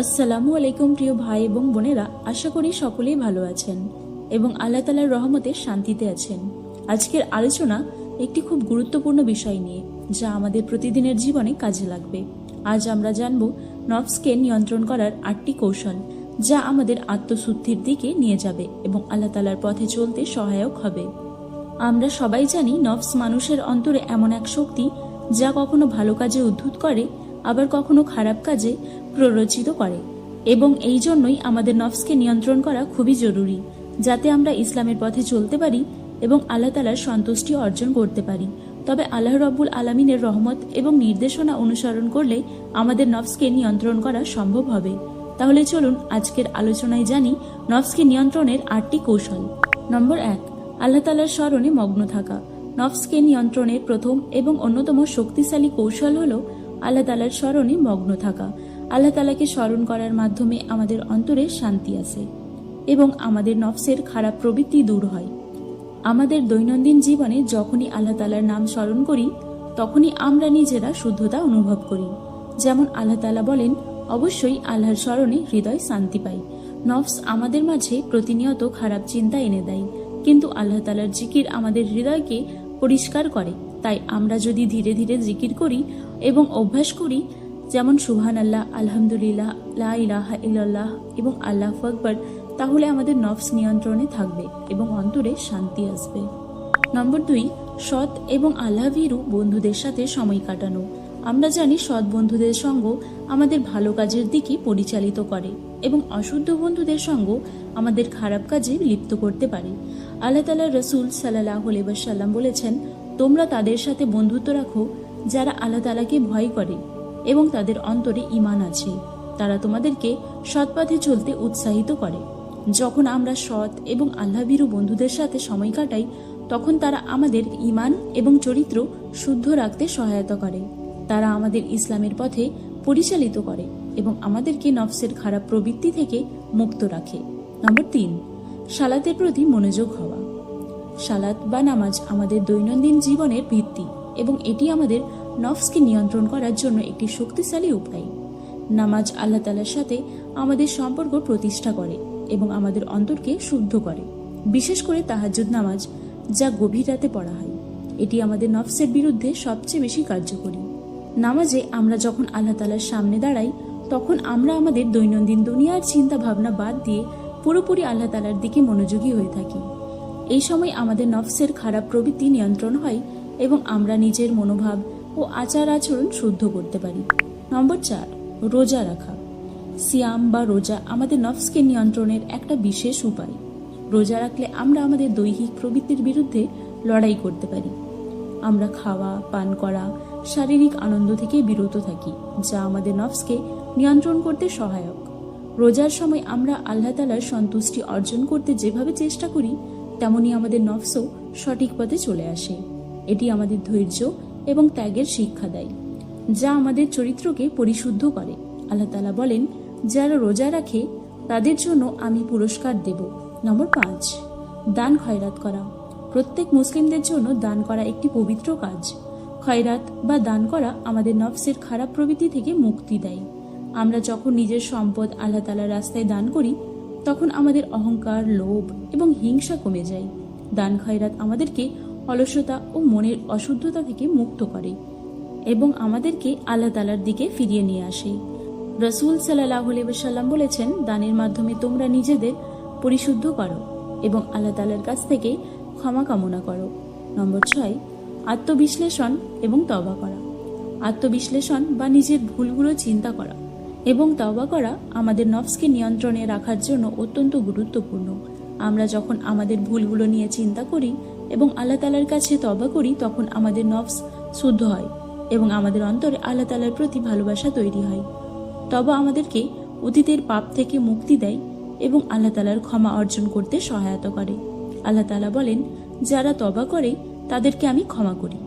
আসসালামু আলাইকুম প্রিয় ভাই এবং বোনেরা, আশা করি সকলেই ভালো আছেন এবং আল্লাহ তালার রহমতে শান্তিতে আছেন। আজকের আলোচনা একটি খুব গুরুত্বপূর্ণ বিষয় নিয়ে, যা আমাদের প্রতিদিনের জীবনে কাজে লাগবে। আজ আমরা জানব নফসকে নিয়ন্ত্রণ করার আটটি কৌশল, যা আমাদের আত্মশুদ্ধির দিকে নিয়ে যাবে এবং আল্লাহ তালার পথে চলতে সহায়ক হবে। আমরা সবাই জানি নফস মানুষের অন্তরে এমন এক শক্তি, যা কখনো ভালো কাজে উদ্ভূত করে, আবার কখনো খারাপ কাজে প্ররোচিত করে। এবং এই জন্যই আমাদের নফসকে নিয়ন্ত্রণ করা খুবই জরুরি, যাতে আমরা ইসলামের পথে চলতে পারি এবং আল্লাহ তালার সন্তুষ্টি অর্জন করতে পারি। তবে আল্লাহ রব্বুল আলমিনের রহমত এবং নির্দেশনা অনুসরণ করলে আমাদের নফসকে নিয়ন্ত্রণ করা সম্ভব হবে। তাহলে চলুন আজকের আলোচনায় জানি নফসকে নিয়ন্ত্রণের আটটি কৌশল। নম্বর এক, আল্লাহ তালার স্মরণে মগ্ন থাকা। নফসকে নিয়ন্ত্রণের প্রথম এবং অন্যতম শক্তিশালী কৌশল হল আল্লাহ তালার স্মরণে মগ্ন থাকা। আল্লাহ তালাকে স্মরণ করার মাধ্যমে আমাদের অন্তরে শান্তি আসে এবং আমাদের নফসের খারাপ প্রবৃত্তি দূর হয়। আমাদের দৈনন্দিন জীবনে যখনই আল্লাহ তালার নাম স্মরণ করি, তখনই আমরা নিজেরা শুদ্ধতা অনুভব করি। যেমন আল্লাহ তালা বলেন, অবশ্যই আল্লাহর স্মরণে হৃদয় শান্তি পায় নফস আমাদের মাঝে প্রতিনিয়ত খারাপ চিন্তা এনে দেয়। কিন্তু আল্লাহ তালার জিকির আমাদের হৃদয়কে পরিষ্কার করে। তাই আমরা যদি ধীরে ধীরে জিকির করি এবং অভ্যাস করি যেমন সুবহান আল্লাহ আলহামদুলিল্লাহ, লা ইলাহা ইল্লাল্লাহ এবং আল্লাহ আকবর, তাহলে আমাদের নফস নিয়ন্ত্রণে থাকবে এবং অন্তরে শান্তি আসবে। নম্বর দুই, সৎ এবং আল্লাহভীরু বন্ধুদের সাথে সময় কাটানো। আমরা জানি সৎ বন্ধুদের সঙ্গ আমাদের ভালো কাজের দিকে পরিচালিত করে এবং অশুদ্ধ বন্ধুদের সঙ্গ আমাদের খারাপ কাজে লিপ্ত করতে পারে। আল্লাহ তালা রসুল সাল্লাহ সাল্লাম বলেছেন, তোমরা তাদের সাথে বন্ধুত্ব রাখো যারা আল্লাহ তালাকে ভয় করে। এবং তাদের অন্তরে ইমান আছে। তারা তোমাদেরকে সৎপথে চলতে উৎসাহিত করে। যখন আমরা সৎ এবং আল্লাহভীরু বন্ধুদের সাথে সময় কাটাই, তখন তারা আমাদের ইমান এবং চরিত্র শুদ্ধ রাখতে সহায়তা করে। তারা আমাদের ইসলামের পথে পরিচালিত করে এবং আমাদেরকে নফসের খারাপ প্রবৃত্তি থেকে মুক্ত রাখে। নম্বর তিন, সালাতের প্রতি মনোযোগ হওয়া। সালাত বা নামাজ আমাদের দৈনন্দিন জীবনের ভিত্তি এবং এটি আমাদের নফসকে নিয়ন্ত্রণ করার জন্য একটি শক্তিশালী উপায়। নামাজ আল্লাহ তালার সাথে আমাদের সম্পর্ক প্রতিষ্ঠা করে এবং আমাদের অন্তরকে শুদ্ধ করে। বিশেষ করে তাহাজ্জুদ নামাজ যা গভীর রাতে পড়া হয়। এটি আমাদের নফসের বিরুদ্ধে সবচেয়ে বেশি কার্যকরী। নামাজে আমরা যখন আল্লাহ তালার সামনে দাঁড়াই, তখন আমরা আমাদের দৈনন্দিন দুনিয়ার চিন্তা ভাবনা বাদ দিয়ে পুরোপুরি আল্লাহ তালার দিকে মনোযোগী হয়ে থাকি। এই সময় আমাদের নফসের খারাপ প্রবৃত্তি নিয়ন্ত্রণ হয় এবং আমরা নিজের মনোভাব ও আচার আচরণ শুদ্ধ করতে পারি। নম্বর চার, রোজা রাখা। সিয়াম বা রোজা আমাদের নফসকে নিয়ন্ত্রণের একটা বিশেষ উপায়। রোজা রাখলে আমরা আমাদের দৈহিক প্রবৃত্তির বিরুদ্ধে লড়াই করতে পারি। আমরা খাওয়া, পান করা, শারীরিক আনন্দ থেকে বিরত থাকি, যা আমাদের নফসকে নিয়ন্ত্রণ করতে সহায়ক। রোজার সময় আমরা আল্লাহ তালার সন্তুষ্টি অর্জন করতে যেভাবে চেষ্টা করি, তেমনি আমাদের নফসও সঠিক পথে চলে আসে। এটি আমাদের ধৈর্য এবং ত্যাগের শিক্ষা দেয়, যা আমাদের চরিত্রকে পরিশুদ্ধ করে। আল্লাহ তালা বলেন, যারা রোজা রাখে, তাদের জন্য আমি পুরস্কার দেব। নম্বর পাঁচ, দান খয়রাত করা। প্রত্যেক মুসলিমদের জন্য দান করা একটি পবিত্র কাজ। খয়রাত বা দান করা আমাদের নফসের খারাপ প্রবৃত্তি থেকে মুক্তি দেয়। আমরা যখন নিজের সম্পদ আল্লাহ তালার রাস্তায় দান করি, তখন আমাদের অহংকার, লোভ এবং হিংসা কমে যায়। দান খয়রাত আমাদেরকে অলসতা ও মনের অশুদ্ধতা থেকে মুক্ত করে এবং আমাদেরকে আল্লাহ তালার দিকে ফিরিয়ে নিয়ে আসে। রসুল সাল্লাহ সাল্লাম বলেছেন, দানের মাধ্যমে তোমরা নিজেদের পরিশুদ্ধ করো এবং আল্লাহ তালার কাছ থেকে ক্ষমা কামনা করো। নম্বর ছয়, আত্মবিশ্লেষণ এবং তবা করা। আত্মবিশ্লেষণ বা নিজের ভুলগুলো চিন্তা করা এবং তবা করা আমাদের নফসকে নিয়ন্ত্রণে রাখার জন্য অত্যন্ত গুরুত্বপূর্ণ। আমরা যখন আমাদের ভুলগুলো নিয়ে চিন্তা করি এবং আল্লাহ তালার কাছে তবা করি, তখন আমাদের নফস শুদ্ধ হয় এবং আমাদের অন্তরে আল্লাহ তালার প্রতি ভালোবাসা তৈরি হয়। তবা আমাদেরকে অতীতের পাপ থেকে মুক্তি দেয় এবং আল্লাহ তালার ক্ষমা অর্জন করতে সহায়তা করে। আল্লাহ তালা বলেন, যারা তবা করে, তাদেরকে আমি ক্ষমা করি।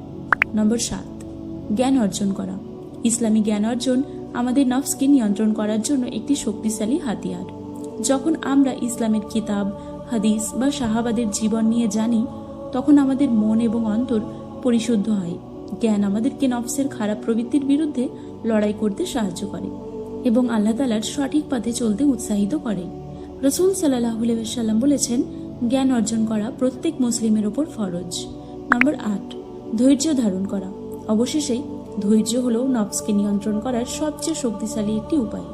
নম্বর সাত, জ্ঞান অর্জন করা। ইসলামী জ্ঞান অর্জন আমাদের নফসকে নিয়ন্ত্রণ করার জন্য একটি শক্তিশালী হাতিয়ার। যখন আমরা ইসলামের কিতাব, হাদিস বা শাহাবাদের জীবন নিয়ে জানি তখন আমাদের মন এবং অন্তর পরিশুদ্ধ হয়। জ্ঞান আমাদেরকে নফসের খারাপ প্রবৃত্তির বিরুদ্ধে লড়াই করতে সাহায্য করে এবং আল্লাহ তালার সঠিক পথে চলতে উৎসাহিত করে। রসুল সাল্লাম বলেছেন, জ্ঞান অর্জন করা প্রত্যেক মুসলিমের ওপর ফরজ। নম্বর আট, ধৈর্য ধারণ করা। অবশেষে, ধৈর্য হলো নফসকে নিয়ন্ত্রণ করার সবচেয়ে শক্তিশালী একটি উপায়।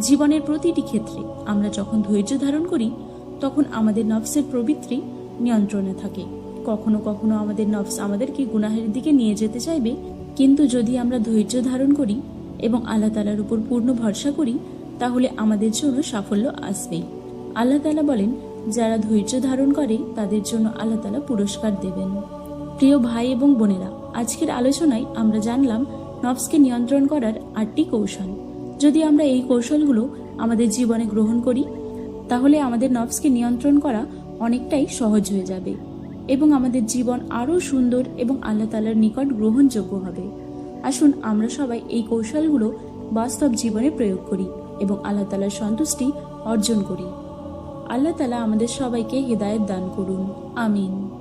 জীবনের প্রতিটি ক্ষেত্রে আমরা যখন ধৈর্য ধারণ করি, তখন আমাদের নফসের প্রবৃত্তি নিয়ন্ত্রণে থাকে। কখনো কখনো আমাদের নফস আমাদেরকে গুনাহের দিকে নিয়ে যেতে চাইবে। কিন্তু যদি আমরা ধৈর্য ধারণ করি এবং আল্লাহ তালার উপর পূর্ণ ভরসা করি, তাহলে আমাদের জন্য সাফল্য আসবেই আল্লাহ তালা বলেন, যারা ধৈর্য ধারণ করে, তাদের জন্য আল্লাহ তালা পুরস্কার দেবেন। প্রিয় ভাই এবং বোনেরা, আজকের আলোচনায় আমরা জানলাম নফসকে নিয়ন্ত্রণ করার আটটি কৌশল। যদি আমরা এই কৌশলগুলো আমাদের জীবনে গ্রহণ করি, তাহলে আমাদের নফসকে নিয়ন্ত্রণ করা অনেকটাই সহজ হয়ে যাবে। এবং আমাদের জীবন আরও সুন্দর এবং আল্লাহ তালার নিকট গ্রহণযোগ্য হবে। আসুন আমরা সবাই এই কৌশলগুলো বাস্তব জীবনে প্রয়োগ করি এবং আল্লাহ তালার সন্তুষ্টি অর্জন করি। আল্লাহ তালা আমাদের সবাইকে হৃদায়ত দান করুন। আমিন।